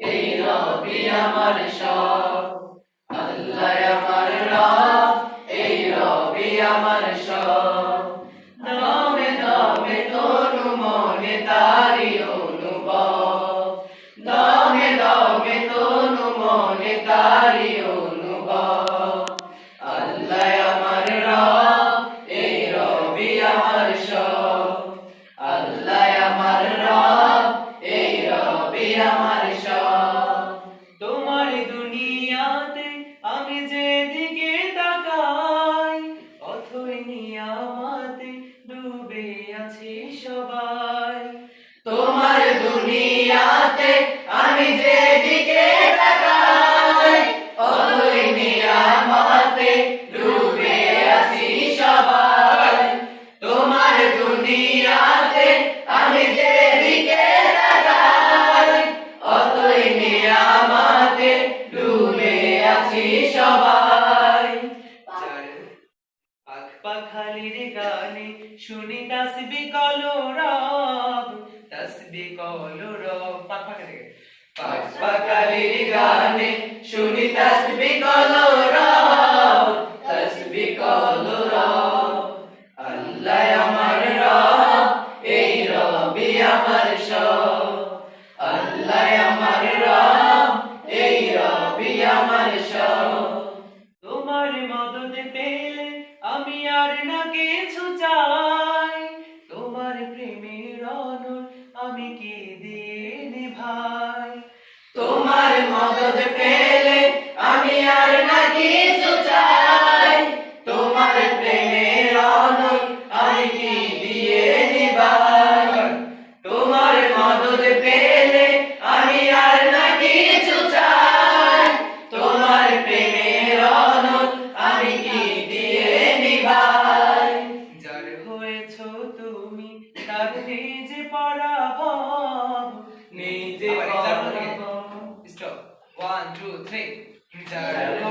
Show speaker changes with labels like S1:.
S1: এই রবি আমার সব। আল্লাহ
S2: নিয়ামাতে ডুবে আছি সবাই। পাখ পাখালির গানে শুনি তাসবি কল রব তাসবি কল রব। পাখ পাখালি
S1: পাখ পাখালির গানে শুনি তাসবি কল রব তাসবি কল রব। আল্লাহ
S2: তোমার মদত পেলে আমি আর না কিছু চাও তার নেই
S3: যে পরাভব। নেই
S2: যে
S3: স্টপ 1 2 3
S1: রিটার্ন